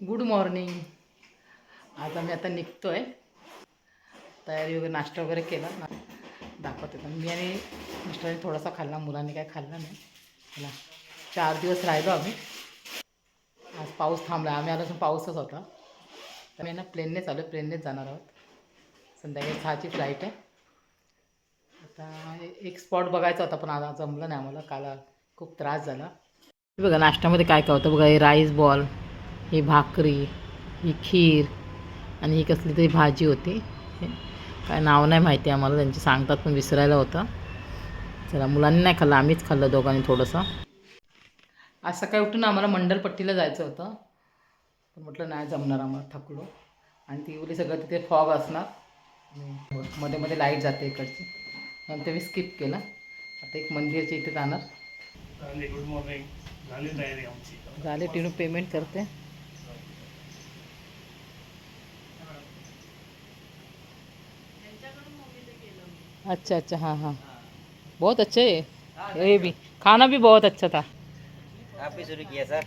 Good morning आज आम्ही आता निघतो आहे तयारी वगैरे नाश्ता वगैरे केला. ना दाखवते तर मी आणि मिस्टरांनी थोडासा खाल्ला. मुलांनी काय खाल्लं नाही. ना चार दिवस राहिलो आम्ही. आज पाऊस थांबला. आम्ही आलो पाऊसच होता. तर मी ना प्लेननेच आलो प्लेननेच जाणार आहोत. संध्याकाळी सहाची फ्लाईट आहे. आता एक स्पॉट बघायचा होता पण आता जमलं नाही आम्हाला. काल खूप त्रास झाला. बघा नाश्त्यामध्ये काय काय होतं. बघा हे राईस बॉल ही भाकरी ही खीर आणि ही कसली तरी भाजी होती. काय नाव नाही माहिती आम्हाला त्यांचे सांगतात पण विसरायला होतं. चला मुलांनी नाही खाल्लं आम्हीच खाल्लं दोघांनी थोडंसं. आज सकाळी उठून आम्हाला मंडलपट्टीला जायचं होतं. पण म्हटलं नाही जमणार आम्हाला थकलो. आणि ती बोली सगळं तिथे फॉग असणार. मध्ये मध्ये लाइट जाते इकडची. नंतर मी स्किप केलं. आता एक मंदिरच्या इथे जाणार. झाले गुड मॉर्निंग झाली पेमेंट करते. अच्छा अच्छा हाँ हाँ। बहुत अच्छे। है ये भी। खाना भी बहुत अच्छा था। आप ही शुरू किया सर।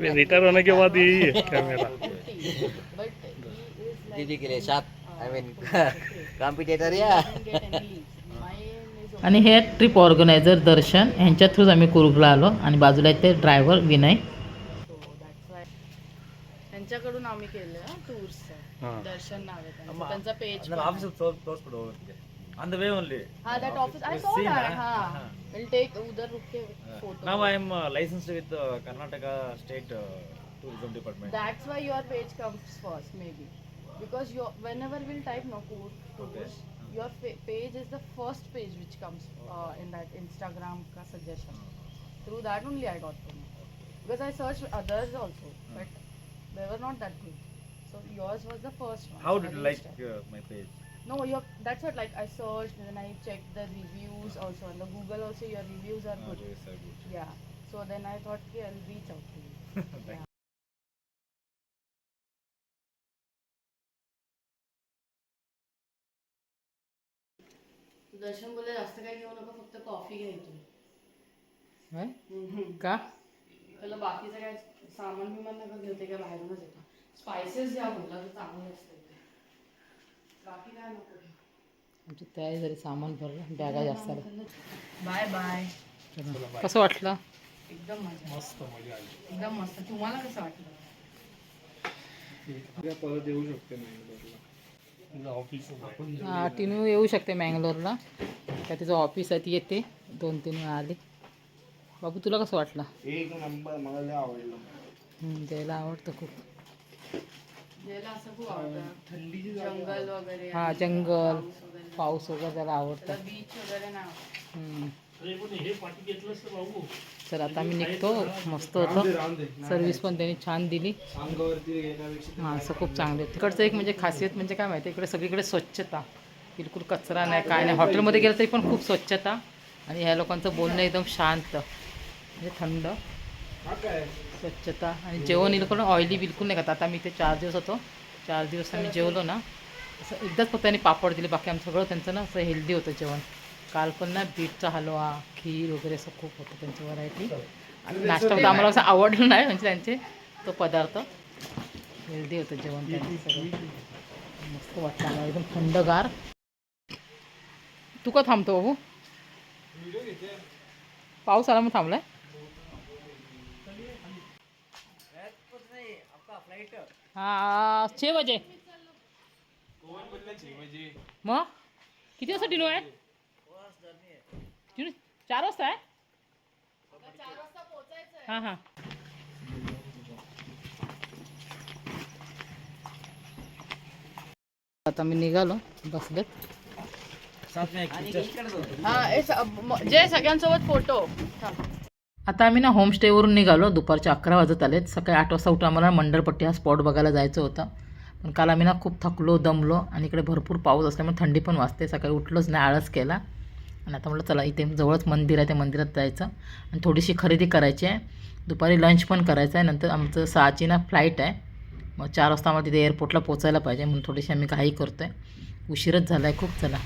मैं रिटायर होने के बाद यही है कैमरा दीदी के लिए साथ आई मीन कॉम्पिटेटर या? आणि हे ट्रिप ऑर्गनायझर दर्शन ह्यांच्या थ्रूच आम्ही कुरुगला आलो आणि बाजूला आहेत ते ड्रायव्हर विनय. त्यांच्याकडून आम्ही केलं टूर्स हां दर्शन नाव आहे त्यांचं. त्यांचा page On the way only. हा that office I saw that हा विल टेक उधर रुक के photo Now I am uh, licensed with uh, Karnataka State uh, Tourism Department. That's why your page comes first, maybe. Because your whenever we'll type no code tours, your fa- page is the first page which comes uh, in that Instagram ka suggestion. Through that only I got to know. Because I searched others also, but they were not that good. So yours was the first one. How I did you like reached out. uh, my page? No, your that's what like I searched and then I checked the reviews also on the Google also your reviews are Uh, good. reviews are good. Yeah. So then I thought okay, I'll reach out to you. yeah. Darshan बोलले जास्त काही घेऊ नका फक्त coffee घ्यायची होय? का त्याला बाकीचं काय सामान बिमान नका घेऊ ते काय बाहेरूनच येतं. स्पायसेस घ्या म्हटलं तर चांगलं असतं ते. बाकी काय नको घेऊ. आमची तयारी झाली सामान भरलं बॅगा जास्त. Bye bye. कसं वाटलं? एकदम मजा मस्त मजा आली. एकदम मस्त. तुम्हाला कसं वाटलं? उद्या परत येऊ शकते मॅंगलोरला. ऑफिस हा टिनू येऊ शकते मँगलोरला. का तिचं ऑफिस आहे ती येते. दोन तीन वेळा आली. बाबू तुला कसं वाटलं? एक नंबर मला आवडलं. द्यायला आवडतं खूप. ज्याला असं खूप आवडतं. थंडीची जंगल वगैरे हा जंगल पाऊस वगैरे. त्याला आवडतं. बीच वगैरे. हे तर आता आम्ही निघतो. मस्त होतं. सर्विस पण त्यांनी छान दिली. हां असं खूप चांगलं. आहे तिकडचं एक म्हणजे खासियत म्हणजे काय माहिती? इकडे सगळीकडे स्वच्छता. बिलकुल कचरा नाही काय नाही. हॉटेलमध्ये गेलं तरी पण खूप स्वच्छता. आणि ह्या लोकांचं बोलणं एकदम शांत. म्हणजे थंड. काय? स्वच्छता आणि जेवण हे ऑइली बिलकुल नाही खात. आता मी ते चार दिवस होतो. चार दिवस आम्ही जेवलो ना असं एकदाच फक्त त्यांनी पापड दिले. बाकी आमचं सगळं त्यांचं ना असं हेल्दी होतं जेवण. काल पण ना बीटचा हलवा खीर वगैरे असं खूप होतं त्यांची व्हरायटी आणि नाश्ता होता आम्हाला असं आवडलं नाही म्हणजे त्यांचे तो पदार्थ. हेल्दी होतं जेवण त्यांचं सगळं. मस्त वाटतं आम्हाला. एकदम थंडगार. तू का थांबतो बाबू? पाऊस आला मग थांबलाय? हा। छे बजे। मग किती वाजता डिनो आहे चार वाजता आहे हाँ हाँ। आता मी निघालो बसलेत. हा हे स- म- जे सगळ्यांसोबत फ़ोटो। आता आम्ही ना होमस्टेवरून निघालो. दुपारचे अकरा वाजत आलेत. सकाळी आठ वाजता उठून आम्हाला मंडळपट्टी हा स्पॉट बघायला जायचं होतं. पण काल आम्ही ना खूप थकलो दमलो आणि इकडे भरपूर पाऊस असल्यामुळे थंडी पण वाजते. सकाळी उठलोच नाही आळस केला. आणि आता म्हटलं चला इथे जवळच मंदिर आहे त्या मंदिरात जायचं. आणि थोडीशी खरेदी करायची आहे. दुपारी लंच पण करायचं आहे. नंतर आमचं सहाची ना फ्लाईट आहे. मग चार वाजता आम्हाला तिथे एअरपोर्टला पोचायला पाहिजे. म्हणून थोडीशी आम्ही काही करतो आहे उशीरच झाला आहे खूप चला.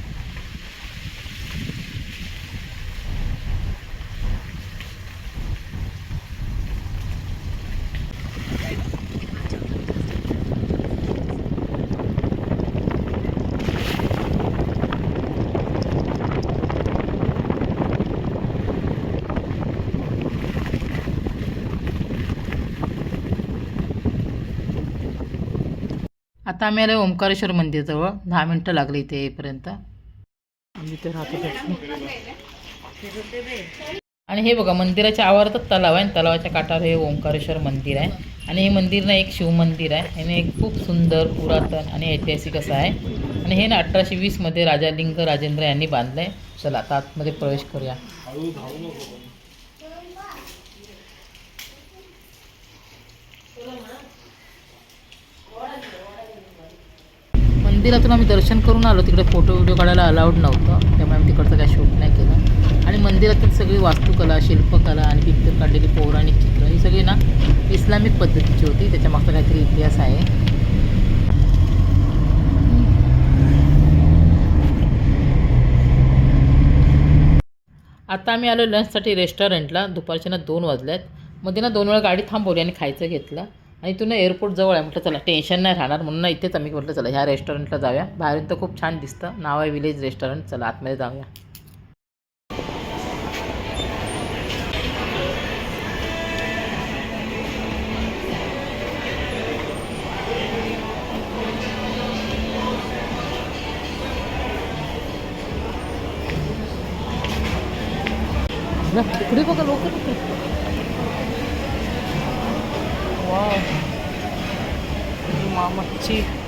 आता आम्ही आलो ओंकारेश्वर मंदिरजवळ. दहा मिनटं लागली इथे येईपर्यंत. आम्ही इथे राहतो आणि हे बघा मंदिराच्या आवारातच तलाव आहे आणि तलावाच्या काठावर हे ओंकारेश्वर मंदिर आहे. आणि हे मंदिर ना एक शिवमंदिर आहे. आणि एक खूप सुंदर पुरातन आणि ऐतिहासिक असं आहे. आणि हे ना अठराशे वीसमध्ये राजा लिंग राजेंद्र यांनी बांधलं आहे चला आता आतमध्ये प्रवेश करूया. मंदिरातून आम्ही दर्शन करून आलो. तिकडे फोटो व्हिडिओ काढायला अलाउड नव्हतं. त्यामुळे आम्ही तिकडचं काय शूट नाही केलं. आणि मंदिरातील सगळी वास्तुकला शिल्पकला आणि पिक्चर काढलेली पौराणिक चित्र ही सगळी ना इस्लामिक पद्धतीची होती. त्याच्यामागचा काहीतरी इतिहास आहे. आता आम्ही आलो लंचसाठी रेस्टॉरंटला दुपारच्या ना दोन वाजल्यात. मध्ये ना दोन वेळा गाडी थांबवली आणि खायचं घेतलं. आणि इथून ना एअरपोर्ट जवळ आहे. म्हटलं चला टेन्शन नाही राहणार म्हणून ना इथेच आम्ही म्हटलं चला ह्या रेस्टॉरंटला जाऊया. बाहेरून तर खूप छान दिसतं. नाव आहे विलेज रेस्टॉरंट चला आतमध्ये जाऊया. कुठे बघा लवकर मामाची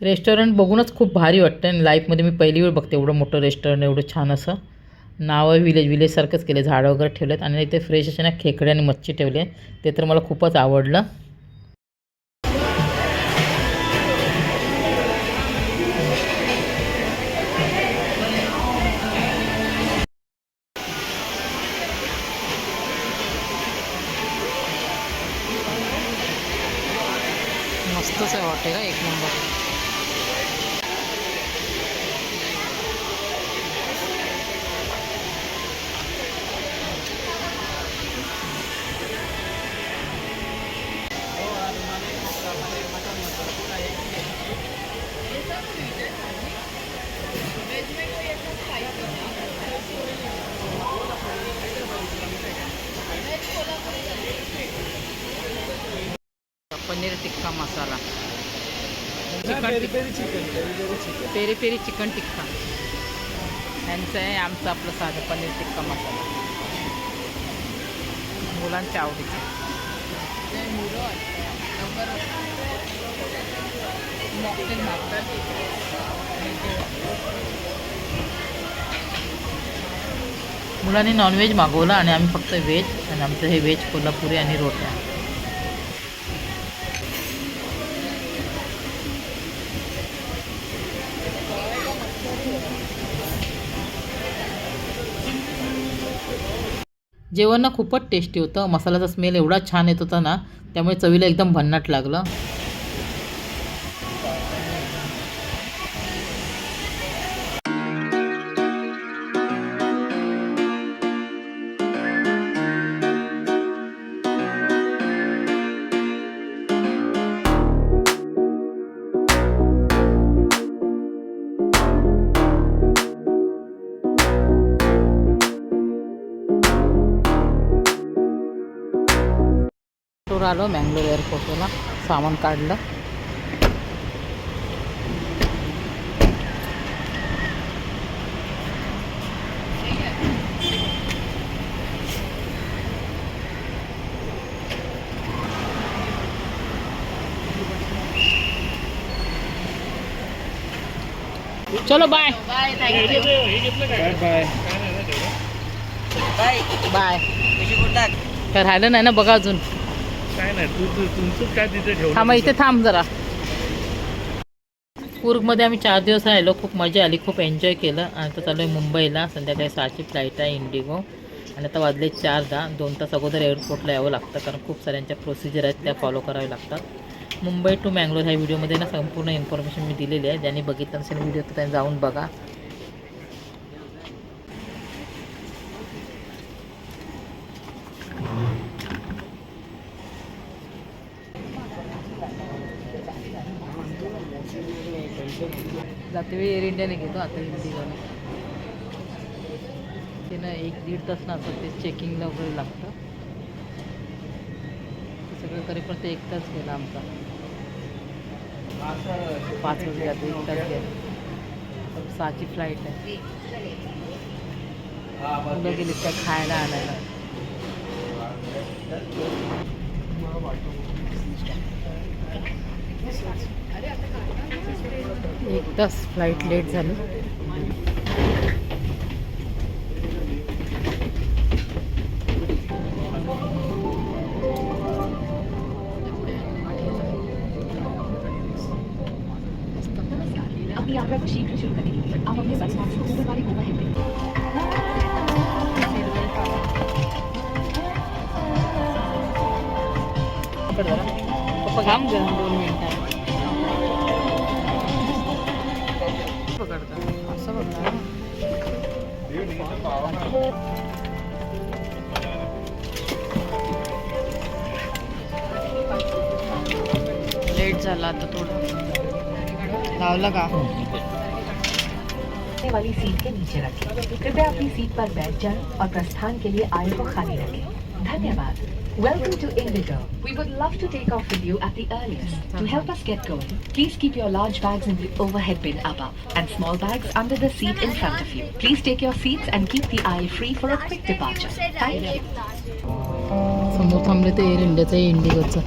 रेस्टॉरंट बघूनच खूप भारी वाटतं आणि लाईफमध्ये मी पहिली वेळ बघते एवढं मोठं रेस्टॉरंट एवढं छान असं. नाव आहे विलेज विलेजसारखंच केलं झाडं वगैरे ठेवलेत. आणि इथे फ्रेश असे ना खेकडे आणि मच्छी ठेवले ते तर मला खूपच आवडलं. Tikka masala chicken peri peri chicken tikka यांचं आहे आमचं आपलं साधं पनीर टिक्का मसाला मुलांच्या आवडीचं. मुलांनी नॉनव्हेज मागवलं आणि आम्ही फक्त व्हेज आणि आमचं हे व्हेज कोल्हापुरी आणि रोट्या जेवण ना खूपच टेस्टी होतं. मसाल्याचा स्मेल एवढा छान येत होता ना त्यामुळे चवीला एकदम भन्नाट लागलं. टूर आलो मँगलोर एअरपोर्टला सामान काढलं. चलो बाय बाय बाय बाय काय? राहिलं नाही ना बघा अजून. काय नाही तू तू तुमचंच काय तिथे ठेवलं थांबा इथे थांब जरा. कूर्गमध्ये आम्ही चार दिवस राहिलो खूप मजा आली खूप एन्जॉय केलं. आणि आता चालू आहे मुंबईला. संध्याकाळी सहाची फ्लाईट आहे इंडिगो आणि आता वाजले चार दहा दोन तास अगोदर एअरपोर्टला यावं लागतं कारण खूप साऱ्यांच्या प्रोसिजर आहेत त्या फॉलो कराव्या लागतात. मुंबई टू मँगलोर ह्या व्हिडिओमध्ये ना संपूर्ण इन्फॉर्मेशन मी दिलेली आहे. ज्यांनी बघितलं नसेल व्हिडिओ तर त्यांनी जाऊन बघा. जाते वेळी एअर इंडियाने घेतो आता इंडिगोने ते ना एक दीड तास ना असं ते चेकिंगला वगैरे लागतं. ते सगळं करेपर्यंत एक तास गेला आमचा. पाच वाजे जातो एक तास गेला. सहाची फ्लाईट आहे. मुलं गेली त्या खायला आणायला. एक तास फ्लाईट लेट झाली अपनी दोन मिनिटं. दोन मिनिटात पकडता असं बघा लेट झाला आता थोडं। लावलं का वाली सीट के नीचे रखें। कृपया अपनी सीट पर बैठ जाएँ और प्रस्थान के लिए आय को खाली रखें। धन्यवाद। Welcome to Indigo. We would love to take off with you at the earliest. To help us get going, please keep your large bags in the overhead bin above and small bags under the seat in front of you. Please take your seats and keep the aisle free for a quick departure. Thank you. समोर थांबले ते air इंडियाचं इंडिगोचं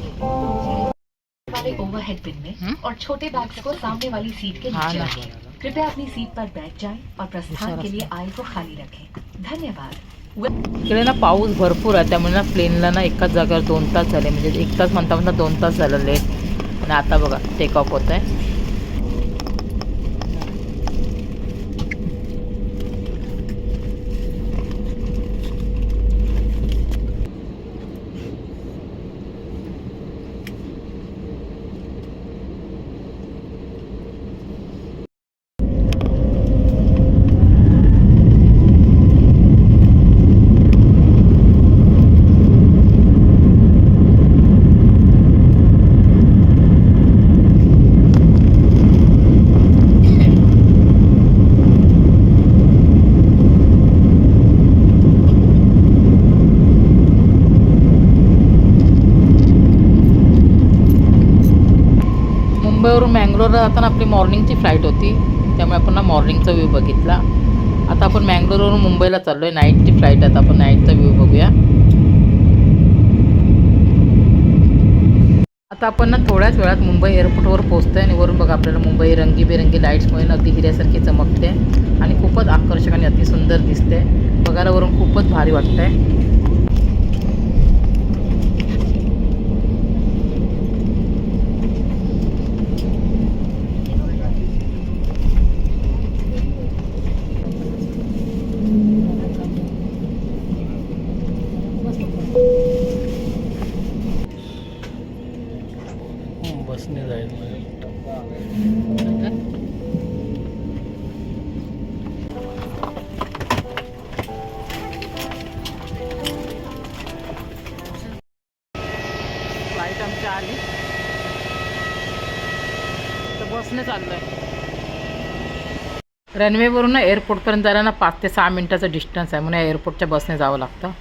वाले overhead बिन में हम्म? और छोटे bags को सामने वाली सीट के हाँ नीचे ना। रखें कृपया अपनी सीट पर बैठ जाएं और प्रस्थान के लिए आय को खाली रखें धन्यवाद इकडे ना पाऊस भरपूर आहे त्यामुळे ना प्लेनला ना एकाच जागेवर दोन तास झाले. म्हणजे एक तास म्हणता म्हणता दोन तास झालेले लेट आणि आता बघा टेक ऑफ होत आहे मँगलोरला जाताना आपली मॉर्निंगची फ्लाईट होती त्यामुळे आपण ना मॉर्निंगचा व्ह्यू बघितला. आता आपण मँगलोरवरून मुंबईला चाललो आहे नाईटची फ्लाईट आहे आता आपण नाईटचा व्ह्यू बघूया. आता आपण ना थोड्याच वेळात मुंबई एअरपोर्टवर पोहोचतो आहे आणि वरून बघा आपल्याला मुंबई रंगीबेरंगी लाईट्समुळे अगदी हिऱ्यासारखी चमकते आणि खूपच आकर्षक आणि अतिसुंदर दिसते. बघायला वरून खूपच भारी वाटतंय. आहे रनवेवरून ना एअरपोर्टपर्यंत जायला ना पाच ते सहा मिनिटाचं डिस्टन्स आहे. म्हणून या एअरपोर्टच्या बसने जावं लागतं.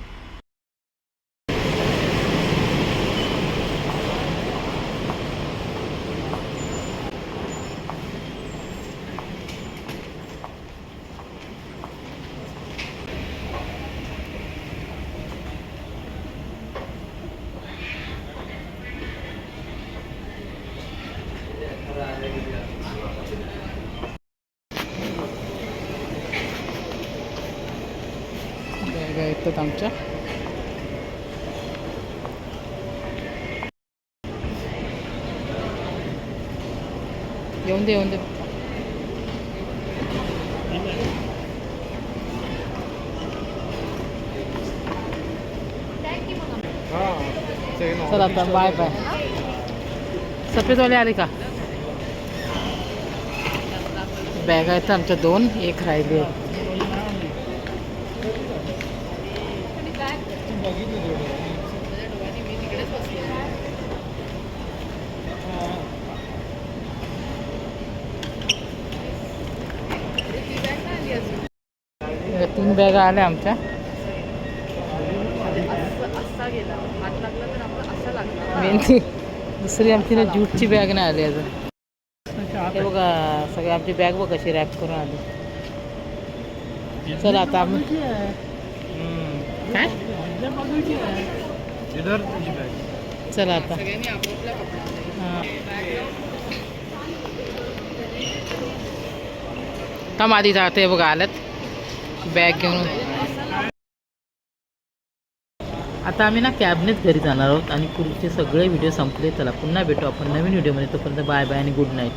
बॅगा येतात आमच्या आता बाय बाय सफेदवाले आले का दोन एक राहिली बॅगा आल्या आमच्या. मेहंदी. दुसरी आमची ना ज्यूटची बॅग नाही आली अजून. हे बघा सगळी आमची बॅग बघ कशी रॅप करून आली. चल आता आम्ही काय? चला आता. सगळ्यांनी थांब आधी जाते बघा आल्यात. बॅग घेऊन. आता आम्ही ना कॅबनेच घरी जाणार आहोत आणि पुढचे सगळे व्हिडिओ संपले चला पुन्हा भेटू आपण नवीन व्हिडिओमध्ये. तोपर्यंत बाय बाय आणि गुड नाईट